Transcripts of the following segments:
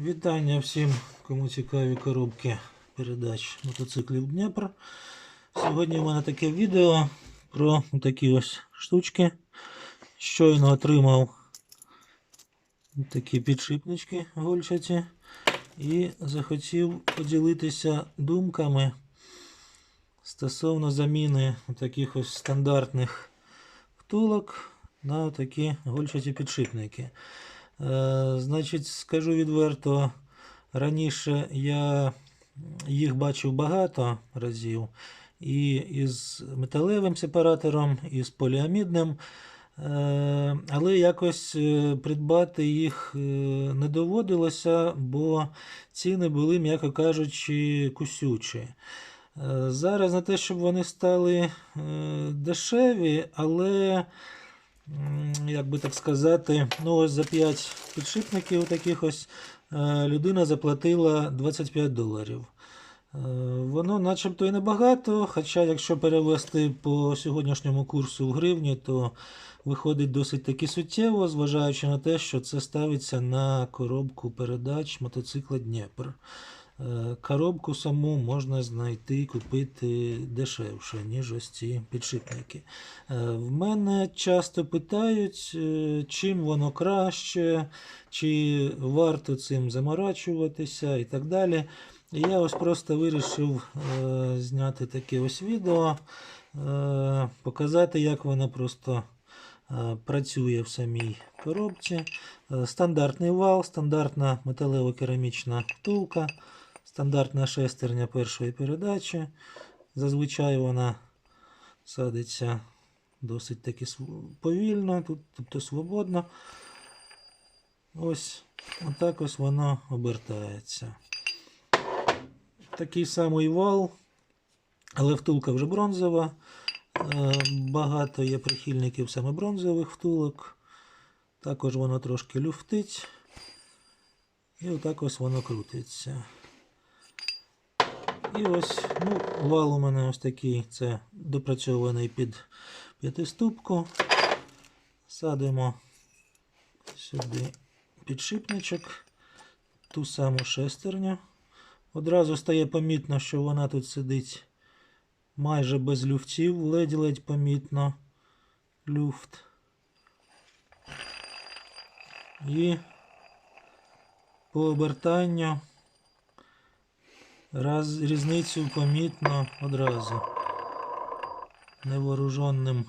Вітання всім, кому цікаві коробки передач мотоциклів Дніпр. Сьогодні у мене таке відео про такі ось штучки. Щойно отримав такі підшипнички гольчаті і захотів поділитися думками стосовно заміни таких ось стандартних втулок на такі гольчаті підшипники. Е, Значить, скажу відверто, раніше я їх бачив багато разів. І із металевим сепаратором, і з поліамідним. Е, Але якось е, придбати їх не доводилося, бо ціни були, м'яко кажучи, кусючі. Зараз на те, щоб вони стали дешеві, але як би так сказати, ну ось за 5 підшипників таких ось е, людина заплатила 25 доларів. Е, Воно начебто і небагато, хоча якщо перевести по сьогоднішньому курсу в гривні, то виходить досить таки суттєво, зважаючи на те, що це ставиться на коробку передач мотоцикла Дніпр. Е, Коробку саму можна знайти і купити дешевше, ніж ось ці підшипники. Е, В мене часто питають, е, чим воно краще, чи варто цим заморачуватися і так далі. Я ось просто вирішив зняти таке ось відео, показати, як воно просто працює в самій коробці. Стандартний вал, стандартна металево-керамічна втулка, стандартна шестерня першої передачі. Зазвичай вона садиться досить таки повільно, тут, тобто свободно. Ось отак ось воно обертається. Такий самий вал, але втулка вже бронзова. Е, Багато є прихильників саме бронзових втулок. Також воно трошки люфтить. І отак ось воно крутиться. І ось, ну, вал у мене ось такий, це допрацьований під п'ятиступку. Садимо сюди підшипничок, ту саму шестерню. Одразу стає помітно, що вона тут сидить майже без люфтів, ледь-ледь помітно люфт. І по обертанню раз, різницю помітно одразу невооруженим,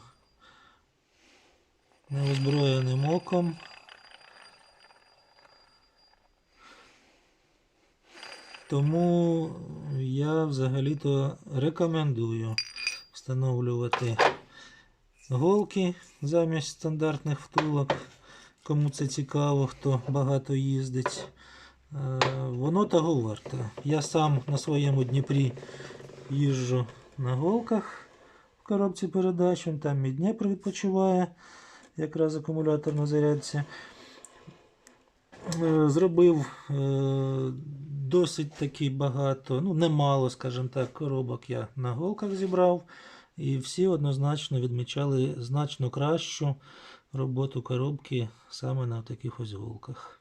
неозброєним оком. Тому я взагалі-то рекомендую встановлювати голки замість стандартних втулок. Кому це цікаво, хто багато їздить. Е, Воно того варте. Я сам на своєму Дніпрі їжджу на голках в коробці передач. Вон Там мій Дніпр відпочиває, якраз акумулятор на зарядці. Е, Зробив е, досить таки багато, ну немало, скажімо так, коробок я на голках зібрав. І всі однозначно відмічали значно кращу роботу коробки саме на таких ось голках.